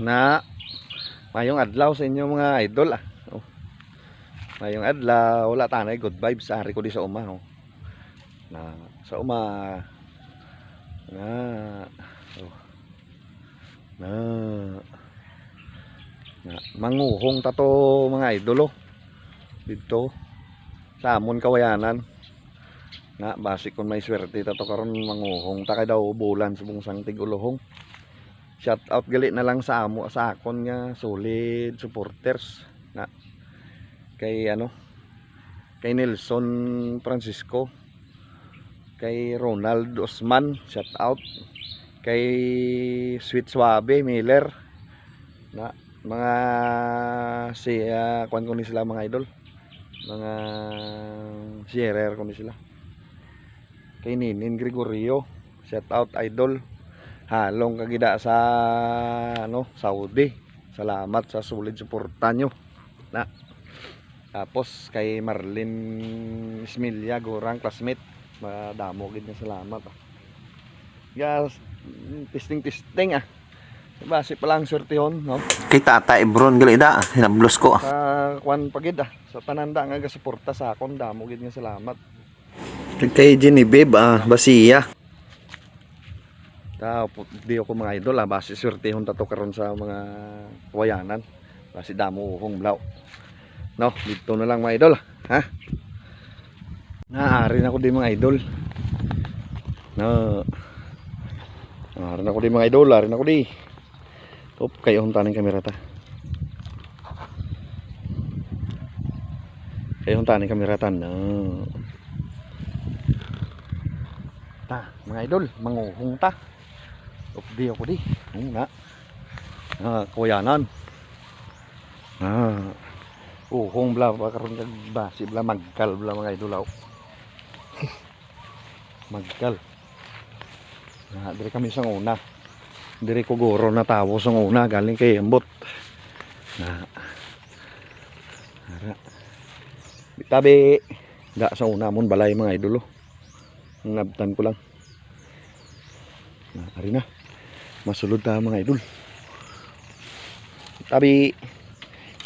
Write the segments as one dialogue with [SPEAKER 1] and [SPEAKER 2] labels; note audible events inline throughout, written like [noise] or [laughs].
[SPEAKER 1] na mayong adlaw sa inyo mga idol ah. Oh. Mayong adlaw, wala tanay good vibes ari ko di sa uma oh. Na sa uma na oh. Na na manguhong tato mga idol oh. Dito sa amon kawayanan. Na basi kung may swerte tato karon manguhong ta kay daw bulan sa bungsang tigulohong shout out gali na lang sa amo sa akon nga solid supporters na. Kay ano kay Nelson Francisco kay Ronald Osman shout out. Kay Sweet Suabe Miller na. Mga si uh, kwan ko ni sila mga idol. Mga sharer ko ni sila. Kay Ninin Gregorio shout out idol halong kagida sa ano Saudi. Salamat sa sulit suporta nyo. Na. Tapos kay Marlin Ismilia gorang classmate. Madamo gid na salamat ah. Guys, testing testing ah. Base pa lang sortihon no?
[SPEAKER 2] Kay Tata Ebron gali da, hinablos ko.
[SPEAKER 1] sa kwan pagid ah. Sa pananda nga gasuporta sa akon damo gid nga salamat.
[SPEAKER 2] Kay Genevieve ah, Basiya.
[SPEAKER 1] Ta, pu- di ako mga idol ah, base swertehon tato karon sa mga kawayanan. Base damo uhong blaw. No, dito na lang mga idol, ha? Naari na ko di mga idol. No. Naari na ko di mga idol, naari na ko di. Top kayo hong taning kamera ta. Kayo hong taning kamera ta. No. Ta, mga idol, manguhong ta. Op di ako di. Oo na. Ah, kuyanan. Ah. Uhong bla ba karon kag basi bla magkal bla mga idolaw. [laughs] magkal. Na dire kami sa una. Dire ko goro na tawo sa una galing kay Ambot. Na. Ara. Bitabi. Da sa una mon balay mga idolo. Nabtan ko lang. Na, ari na. Masulod ta mga idol. Tabi.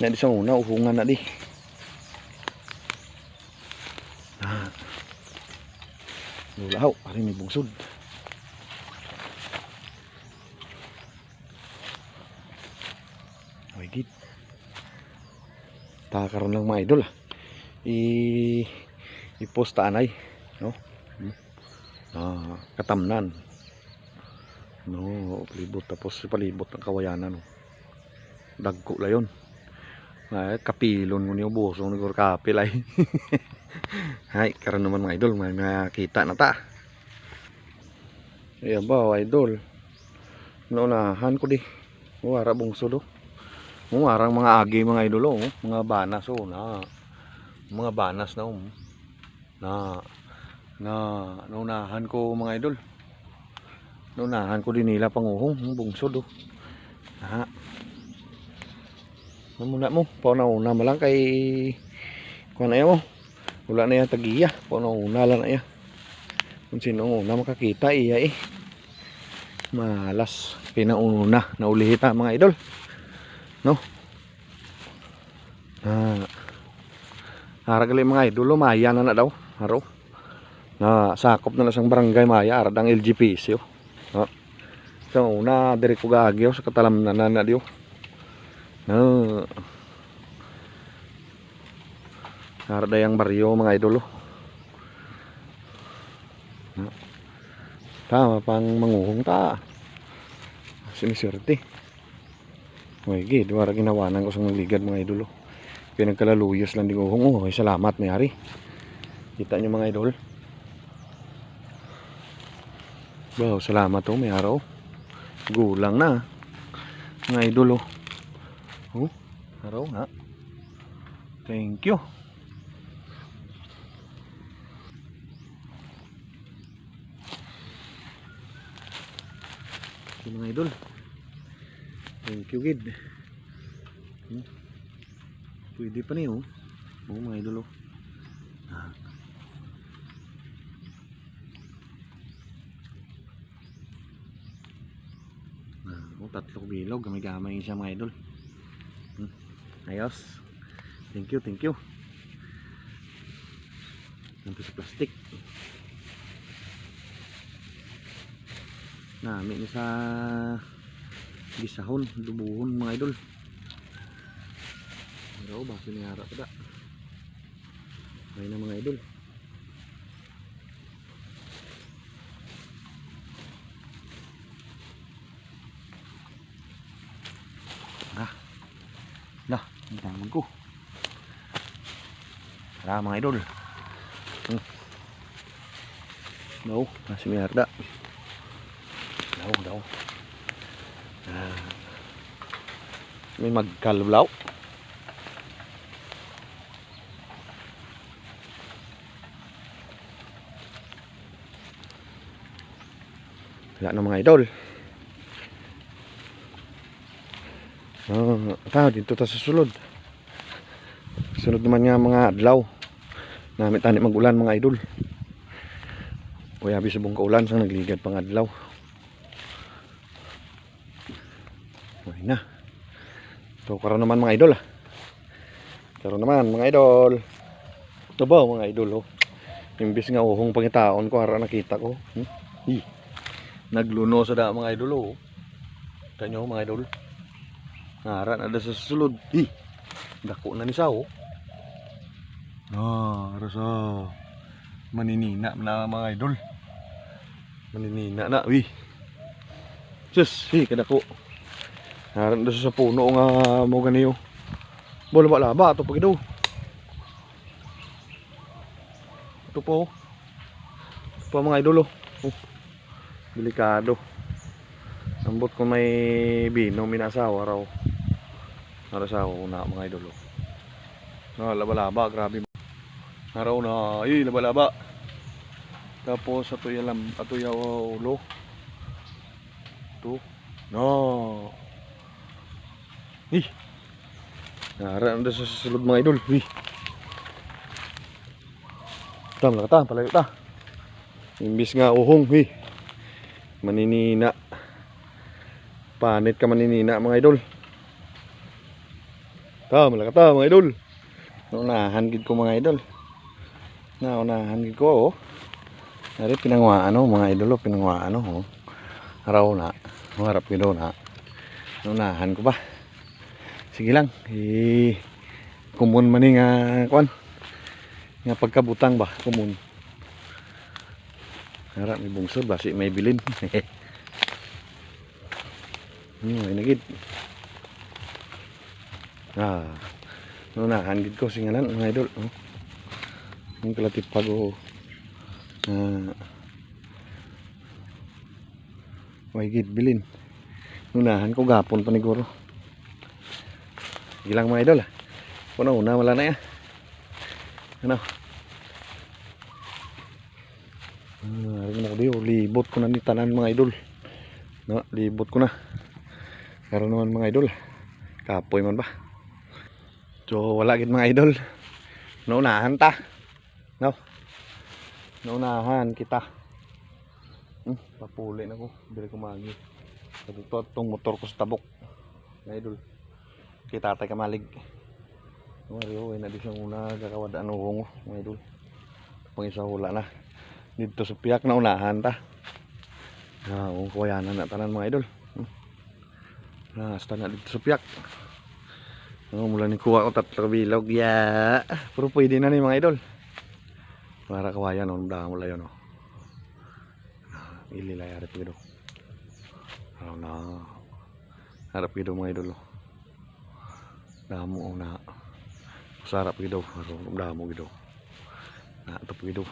[SPEAKER 1] Na di sa una, uhungan na di. Ah. Nulahaw, ari may bungsod. Gid. Takaroon lang mga idol ah. I i-post anay, no? Hmm. Ah, katamnan. No, palibot tapos palibot ng kawayanan no. Dagko la yon. Ay, kapilon mo niyo buso ni kapil ay. [laughs] Hay, karon naman mga idol, may nakita na ta. Ayan ba, idol. Naunahan ko di. Wara bungso do. Warang mga agi mga idol oh, mga banas oh na. Mga banas na oh. Na na naunahan ko mga idol. Naunahan ko din nila panguhong ang bungsod oh. Ha. Ano muna mo? Pauna-una mo lang kay kuha na mo. Wala na yan tagiya. Pauna-una lang na yan. Kung sino una makakita iya eh. Malas. Pinauna na ulihita mga idol. No? Ah. Haragali mga idol, oh, maya na na daw. Haro. Na sakop na na sang barangay maya aradang LGPC oh. So una diri ko gagyo sa katalam na na diyo. No. Arda yang baryo mga idolo. No. Tama pang manguhong ta. Siniswerte. May gid, wala ginawanan ko sa ligad mga idolo. Pinagkalaluyos lang di ko oh, ay salamat may ari. Kita niyo mga idol. Wow, salamat oh, may araw. Gulang na. Mga idol oh. Oh, araw na. Thank you. Okay, mga idol. Thank you, gid. Hmm. Pwede pa niyo. Oh, mga idol oh. Oh. tatlong bilog. Gamay-gamay siya mga idol. Hmm. Ayos. Thank you, thank you. Nandito sa plastic. Nami ni sa gisahon, lubuhon mga idol. Pero ba sinara pa da. May na mga idol. Ah. Lah, ang damag ko. Tara mga idol. Hmm. No, nasi merda. Daw, daw. Ah. May magkalulaw. Wala na mga idol. Ah, ta dito ta sa sulod. Sunod naman nga mga adlaw. Namit tani magulan mga idol. Kuya abi subong kaulan sang nagligad pang adlaw. Ay na. Ito karon naman mga idol ah. Karon naman mga idol. Ito ba mga idol oh. Imbis nga uhong pangitaon ko ara nakita ko. Hmm? Nagluno sa mga idol oh. Kanyo mga idol. Nara na sa sulod. Hi. Dako na ni sa oh. Ah, rasa maninina na mga idol. Maninina na, wi. Sus, hi kadako. Naran doon sa puno nga mo ganiyo. Bola ba laba ato pag daw. Ito po. Ito po mga idol oh. oh. Delikado. Ambot ko may bino minasawa raw. Narasawa ko na mga idol. Na laba-laba, grabe. Araw na, ay laba-laba. Tapos ato yalam, ato yaw ulo. Ito. No. Ih. Nara na sa susunod mga idol. Ih. Tam lang ta, palayo ta. Imbis nga uhong, ih. Maninina. Panit ka maninina mga idol. Ta, malaka ta mga idol. Naunahan gid ko mga idol. Naunahan gid ko oh. Dari pinangwaan oh, mga idol oh, pinangwaan oh. Araw na. Harap gid na. Naunahan ko pa. Sige lang. Eh, kumun man nga kwan. Nga pagkabutang ba, kumun. Harap may bungsod ba, si may bilin. [laughs] hmm, may nagid. Ah, naunahan gid ko singalan mga idol. Oh. Ang kalatip pag oh. Ah, may gid bilin. Unahan ko gapon paniguro. Gilang mga idol. Kuno una wala na ya. Ano? Ah, rin ako diyo, libot ko na ni tanan mga idol. No, libot ko na. Karon naman mga idol. Kapoy man ba? So wala gid mga idol. Naunahan ta. No. Naunahan kita. Hmm, papuli na ko. Dili ko magi. Ito tong motor ko sa tabok. Mga idol. Kita tayo kamalig. Mario, ay na di siya una kakawad ano hong mga idol. Pang isa hula na. Dito sa piyak na unahan ta. Ah, ang kuwayanan na tanan mga idol. Hmm. Ah, hasta na dito sa piyak. Oh, mula ni kuha ko tatlo bilog. Ya. Pero pwede na ni mga idol. Para kawayan on da mula yun oh. Ili la yarap gitu. Oh na. Harap gitu mga idol. Damo oh, na. Sarap. Harap damo gitu. Na ito gitu.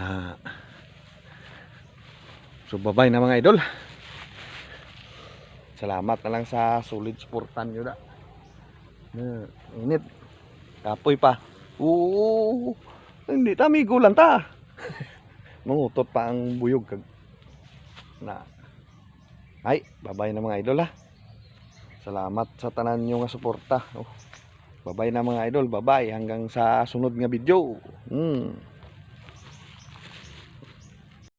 [SPEAKER 1] Na. So bye na mga idol. Salamat na lang sa solid supportan nyo da. Na, init. Kapoy pa. Oo. Hindi ta migulan [laughs] ta. Mangutot pa ang buyog kag na. Ay, babay na mga idol ha. Salamat sa tanan nyo nga suporta. Oh. Babay na mga idol, babay hanggang sa sunod nga video. Hmm.